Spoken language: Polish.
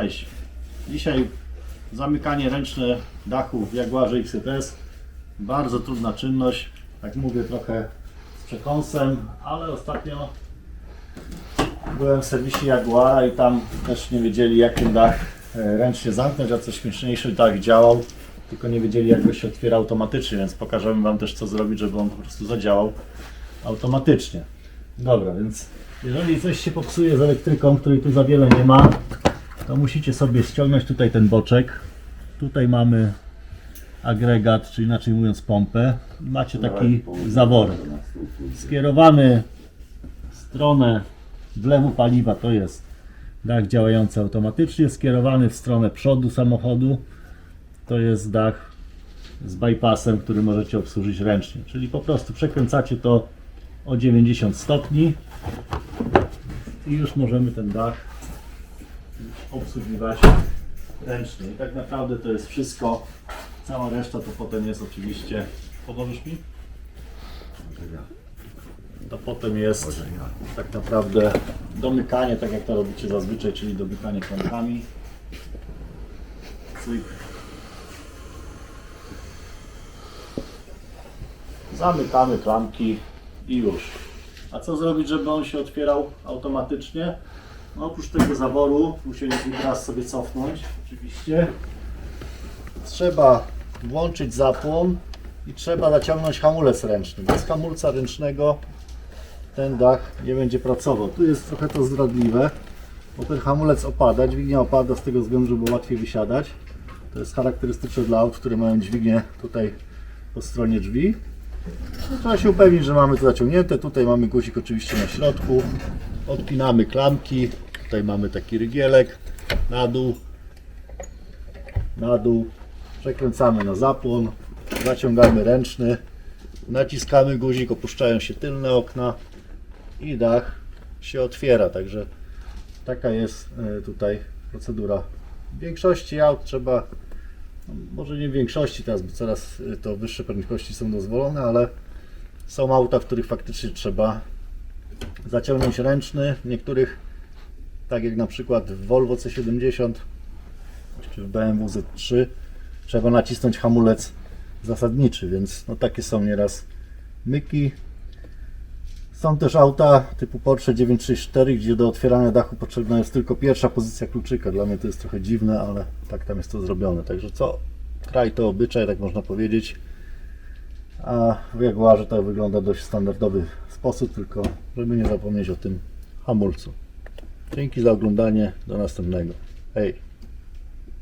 Cześć. Dzisiaj zamykanie ręczne dachu w Jaguarze XTS. Bardzo trudna czynność. Tak mówię trochę z przekąsem, ale ostatnio byłem w serwisie Jaguara i tam też nie wiedzieli jak ten dach e, ręcznie zamknąć, a co śmieszniejsze dach działał, tylko nie wiedzieli jak go się otwiera automatycznie, więc pokażemy Wam też co zrobić, żeby on po prostu zadziałał automatycznie. Dobra, więc jeżeli coś się popsuje z elektryką, której tu za wiele nie ma, to musicie sobie ściągnąć tutaj ten boczek. Tutaj mamy agregat, czy inaczej mówiąc pompę. Macie taki zaworek. Skierowany w stronę wlewu paliwa to jest dach działający automatycznie. Skierowany w stronę przodu samochodu to jest dach z bypassem, który możecie obsłużyć ręcznie. Czyli po prostu przekręcacie to o 90 stopni i już możemy ten dach obsługiwać ręcznie. I tak naprawdę to jest wszystko. Cała reszta to potem jest oczywiście. Pomożesz mi? To potem jest tak naprawdę domykanie, tak jak to robicie zazwyczaj, czyli domykanie. Cyk. Zamykamy klamki i już. A co zrobić, żeby on się otwierał automatycznie? No oprócz tego zaworu, musieliśmy teraz sobie cofnąć, oczywiście. Trzeba włączyć zapłon i trzeba naciągnąć hamulec ręczny. Bez hamulca ręcznego ten dach nie będzie pracował. Tu jest trochę to zdradliwe, bo ten hamulec opada, dźwignia opada z tego względu, żeby łatwiej wysiadać. To jest charakterystyczne dla aut, które mają dźwignię tutaj po stronie drzwi. No, trzeba się upewnić, że mamy to zaciągnięte. Tutaj mamy guzik oczywiście na środku. Odpinamy klamki. Tutaj mamy taki rygielek na dół. Na dół. Przekręcamy na zapłon. Zaciągamy ręczny. Naciskamy guzik, opuszczają się tylne okna i dach się otwiera. Także taka jest e, tutaj procedura. W większości aut trzeba no, może nie w większości teraz, bo coraz y, to wyższe prędkości są dozwolone, ale są auta, w których faktycznie trzeba zaciągnąć ręczny. W niektórych, tak jak na przykład w Volvo C70 czy w BMW Z3, trzeba nacisnąć hamulec zasadniczy, więc no takie są nieraz myki. Są też auta typu Porsche 964, gdzie do otwierania dachu potrzebna jest tylko pierwsza pozycja kluczyka. Dla mnie to jest trochę dziwne, ale tak tam jest to zrobione. Także co kraj to obyczaj, tak można powiedzieć. A w Jaguarze to wygląda dość standardowy sposób, tylko żeby nie zapomnieć o tym hamulcu. Dzięki za oglądanie, do następnego. Hej!